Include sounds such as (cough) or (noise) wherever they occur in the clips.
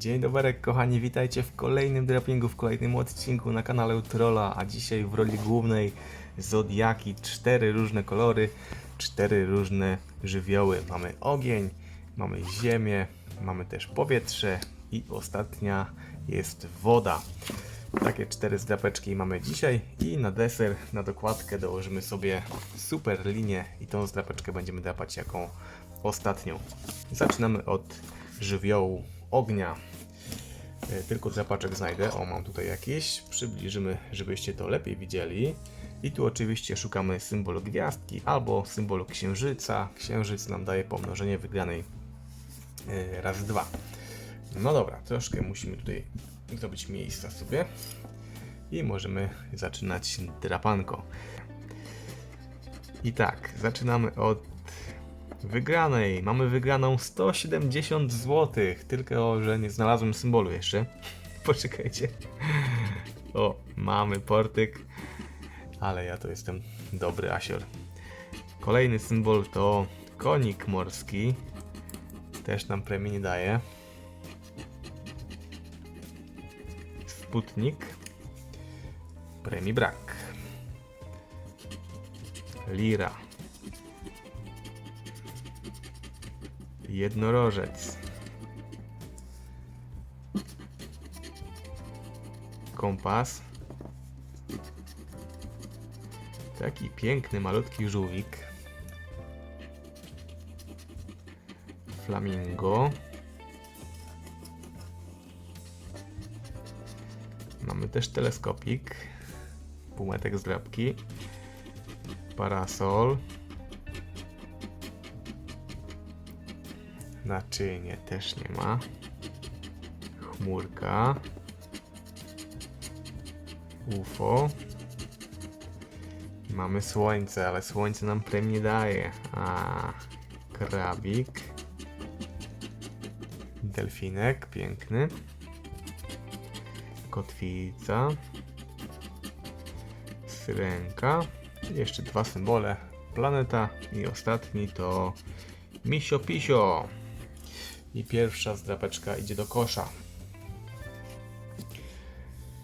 Dzień dobry, kochani, witajcie w kolejnym drapingu, w kolejnym odcinku na kanale Utrola, a dzisiaj w roli głównej Zodiaki, cztery różne kolory, cztery różne żywioły. Mamy ogień, mamy ziemię, mamy też powietrze i ostatnia jest woda. Takie cztery zdrapeczki mamy dzisiaj i na deser, na dokładkę dołożymy sobie super linię i tą zdrapeczkę będziemy drapać jako ostatnią. Zaczynamy od żywiołu ognia. E, Tylko zapaczek znajdę. O, mam tutaj jakiś. Przybliżymy, żebyście to lepiej widzieli. I tu oczywiście szukamy symbolu gwiazdki albo symbolu księżyca. Księżyc nam daje pomnożenie wygranej e, raz dwa. No dobra, troszkę musimy tutaj zrobić miejsca sobie. I możemy zaczynać drapanko. I tak, zaczynamy od wygranej. Mamy wygraną 170 zł. Tylko, że nie znalazłem symbolu jeszcze. (laughs) Poczekajcie. O, mamy portyk. Ale ja to jestem dobry asior. Kolejny symbol to konik morski. Też nam premii nie daje. Sputnik. Premii brak. Lira. Jednorożec. Kompas. Taki piękny, malutki żółwik. Flamingo. Mamy też teleskopik. Półmetek z drapki. Parasol. Naczynie też nie ma. Chmurka. UFO. Mamy słońce, ale słońce nam premii nie daje. A krabik. Delfinek, piękny. Kotwica. Syrenka. Jeszcze dwa symbole. Planeta i ostatni to Misio Pisio. I pierwsza zdrapeczka idzie do kosza.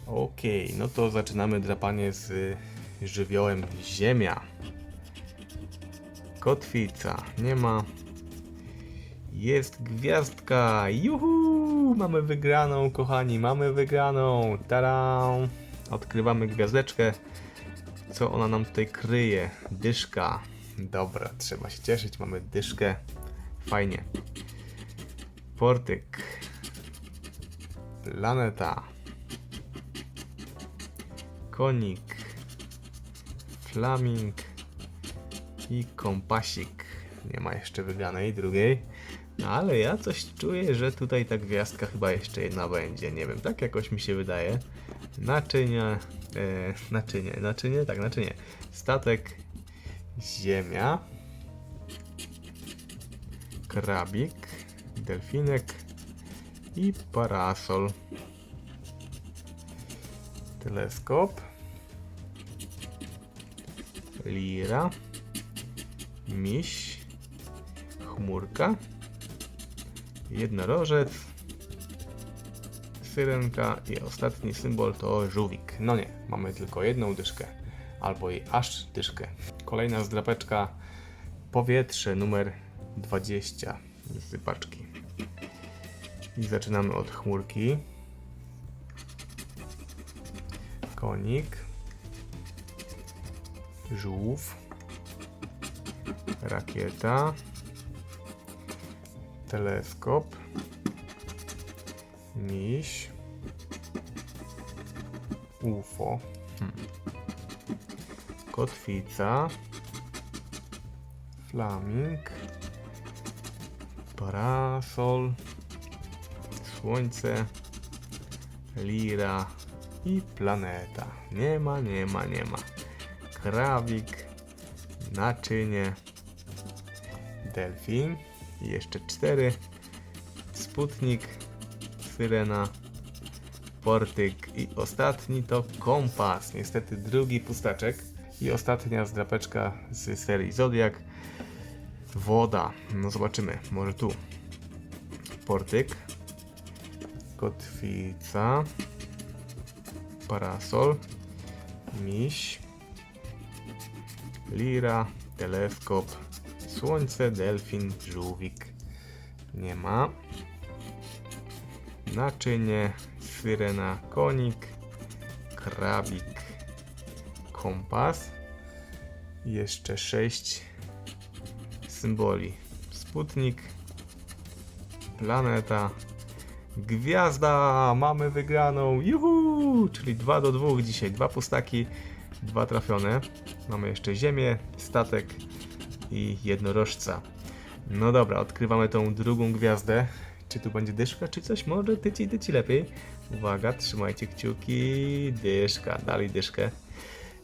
Okej, no to zaczynamy drapanie z y, żywiołem ziemia. Kotwica, nie ma. Jest gwiazdka, juhu! Mamy wygraną, kochani, mamy wygraną. Taram! Odkrywamy gwiazdeczkę. Co ona nam tutaj kryje? Dyszka. Dobra, trzeba się cieszyć, mamy dyszkę. Fajnie. Portyk. Planeta. Konik. Flaming. I kompasik. Nie ma jeszcze wygranej drugiej. No ale ja coś czuję, że tutaj ta gwiazdka chyba jeszcze jedna będzie. Nie wiem, tak jakoś mi się wydaje. Naczynia. E, naczynie, naczynie, tak, naczynie. Statek. Ziemia. Krabik. Delfinek. I parasol. Teleskop. Lira. Miś. Chmurka. Jednorożec. Syrenka i ostatni symbol to żółwik. No nie, mamy tylko jedną dyszkę. Albo i aż dyszkę. Kolejna zdrapeczka. Powietrze numer 20 z paczki. I zaczynamy od chmurki. Konik. Żółw. Rakieta. Teleskop. Miś. UFO. Hmm. Kotwica. Flaming. Parasol. Słońce. Lira. I planeta. Nie ma, nie ma, nie ma. Krawik. Naczynie. Delfin. I jeszcze cztery. Sputnik. Syrena. Portyk i ostatni to kompas. Niestety drugi pustaczek. I ostatnia zdrapeczka z serii Zodiak. Woda. No zobaczymy. Może tu. Portyk. kotwica, parasol, miś, lira, teleskop, słońce, delfin, żółwik. Nie ma. Naczynie, syrena, konik, krabik, kompas. Jeszcze sześć symboli. Sputnik, planeta, gwiazda, mamy wygraną, juhu! Czyli 2 do 2 dzisiaj, dwa pustaki, dwa trafione. Mamy jeszcze ziemię, statek i jednorożca. No dobra, odkrywamy tą drugą gwiazdę. Czy tu będzie dyszka, czy coś? Może tyci, tyci lepiej. Uwaga, trzymajcie kciuki. Dyszka, dali dyszkę.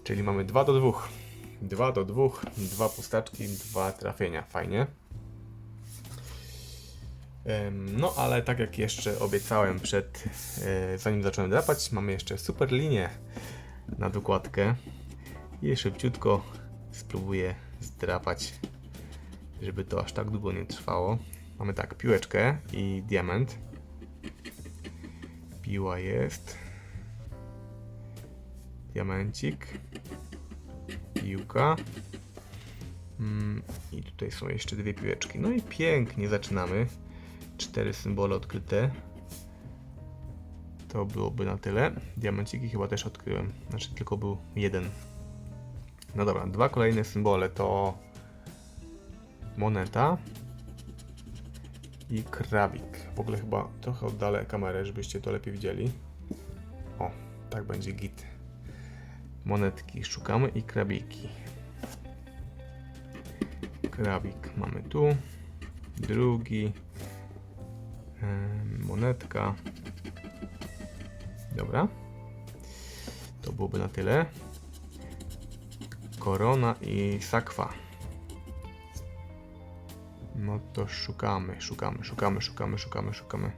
Czyli mamy 2 do 2. 2 do 2, dwa pustaczki, dwa trafienia. Fajnie. No, ale tak jak jeszcze obiecałem przed, e, zanim zacząłem drapać, mamy jeszcze super linię na dokładkę. I szybciutko spróbuję zdrapać, żeby to aż tak długo nie trwało. Mamy tak, piłeczkę i diament. Piła jest. Diamencik. Piłka. Mm, I tutaj są jeszcze dwie piłeczki. No i pięknie zaczynamy. Cztery symbole odkryte. To byłoby na tyle. Diamenciki chyba też odkryłem. Znaczy tylko był jeden. No dobra, dwa kolejne symbole to moneta i krabik. W ogóle chyba trochę oddalę kamerę, żebyście to lepiej widzieli. O, tak będzie git. Monetki szukamy i krabiki. Krabik mamy tu. Drugi. Monetka. Dobra. To byłoby na tyle. Korona i sakwa. No to szukamy, szukamy, szukamy, szukamy, szukamy, szukamy.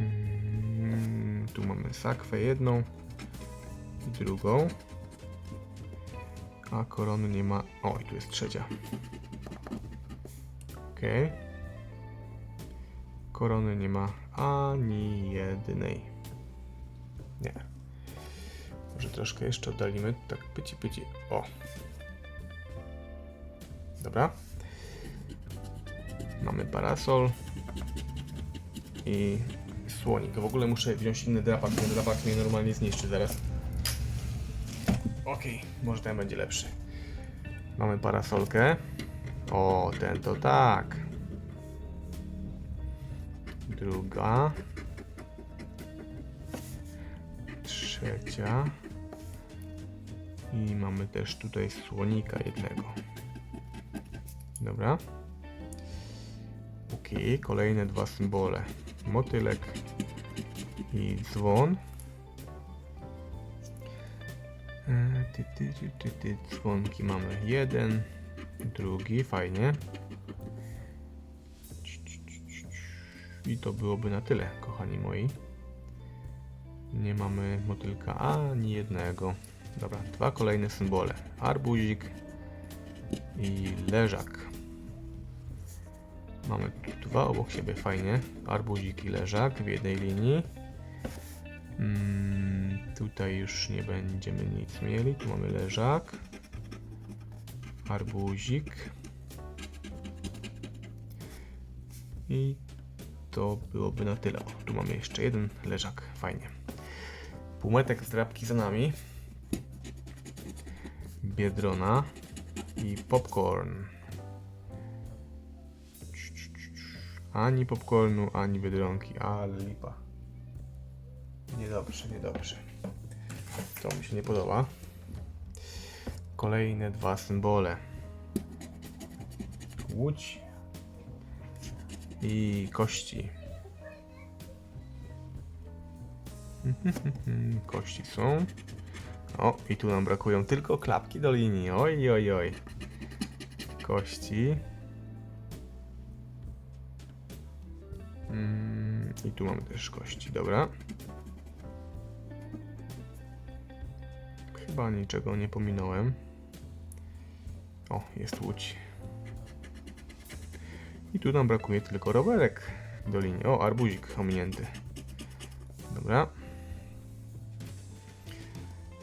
Mm, tu mamy sakwę jedną drugą. A korony nie ma. O, i tu jest trzecia. Okej. Korony nie ma ani jednej. Nie. Może troszkę jeszcze oddalimy. Tak, pyci, pyci. O. Dobra. Mamy parasol i słonik. W ogóle muszę wziąć inny drapak. Ten drapak mnie normalnie zniszczy zaraz. Okej, może ten będzie lepszy. Mamy parasolkę. O, ten to tak. Druga. Trzecia. I mamy też tutaj słonika jednego. Dobra. Ok, kolejne dwa symbole. Motylek i dzwon. Ty, ty, ty, ty, ty. Dzwonki mamy jeden, drugi, fajnie. I to byłoby na tyle, kochani moi. Nie mamy motylka ani jednego. Dobra, dwa kolejne symbole. Arbuzik i leżak. Mamy tu dwa obok siebie, fajnie. Arbuzik i leżak w jednej linii. Mm, tutaj już nie będziemy nic mieli. Tu mamy leżak. Arbuzik. I to byłoby na tyle. O, tu mamy jeszcze jeden leżak, fajnie. Półmetek z drapki za nami. Biedrona i popcorn. Ani popcornu, ani biedronki, ale lipa. Niedobrze, niedobrze. To mi się nie podoba. Kolejne dwa symbole. Łódź i kości. (laughs) Kości są. O, i tu nam brakują tylko klapki do linii. Oj, oj, oj. Kości. Mm, I tu mamy też kości, dobra. Chyba niczego nie pominąłem. O, jest łódź. I tu nam brakuje tylko rowerek. do linii. O, arbuzik ominięty. Dobra.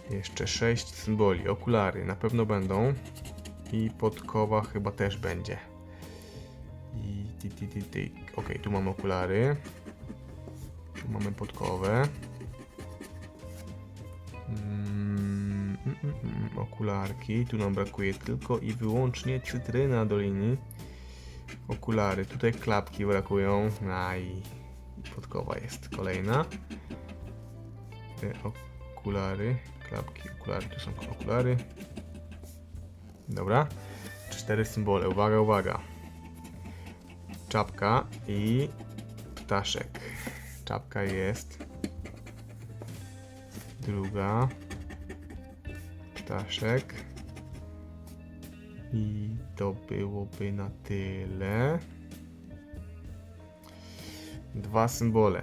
Jeszcze 6 symboli. Okulary na pewno będą. I podkowa chyba też będzie. I ty, ty, ty, ty. Ok, tu mamy okulary. Tu mamy podkowę. Okularki. Tu nam brakuje tylko i wyłącznie cytryna do linii. Okulary. Tutaj klapki brakują. A i podkowa jest kolejna. E, Okulary. Klapki, okulary. Tu są okulary. Dobra. Cztery symbole. Uwaga, uwaga. Czapka i ptaszek. Czapka jest. Druga. Ptaszek. I to byłoby na tyle. Dwa symbole.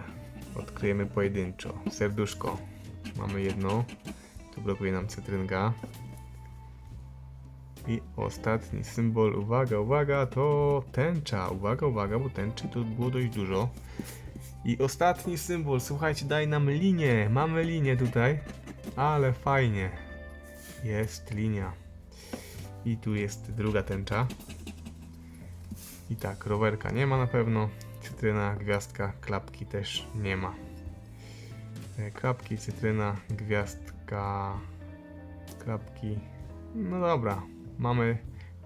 Odkryjemy pojedynczo. Serduszko. Mamy jedno. Tu blokuje nam cytrynka. I ostatni symbol, uwaga, uwaga, to tęcza. Uwaga, uwaga, bo tęczy tu było dość dużo. I ostatni symbol, słuchajcie, daj nam linię. Mamy linię tutaj, ale fajnie. Jest linia. I tu jest druga tęcza. I tak, rowerka nie ma na pewno. Cytryna, gwiazdka, klapki też nie ma. E, Klapki, cytryna, gwiazdka, klapki. No dobra, mamy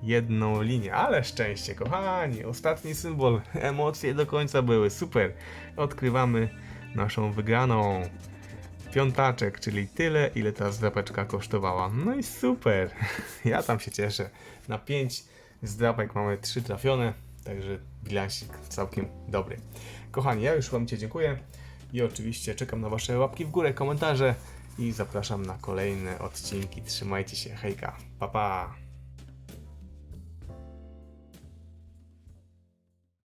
jedną linię, ale szczęście, kochani. Ostatni symbol, emocje do końca były, super. Odkrywamy naszą wygraną. Piątaczek, czyli tyle, ile ta zdrapeczka kosztowała. No i super. (laughs) Ja tam się cieszę. Na 5 zdrapek mamy 3 trafione, także bilansik całkiem dobry. Kochani, ja już Wam Cię dziękuję i oczywiście czekam na Wasze łapki w górę, komentarze i zapraszam na kolejne odcinki. Trzymajcie się, hejka, pa pa!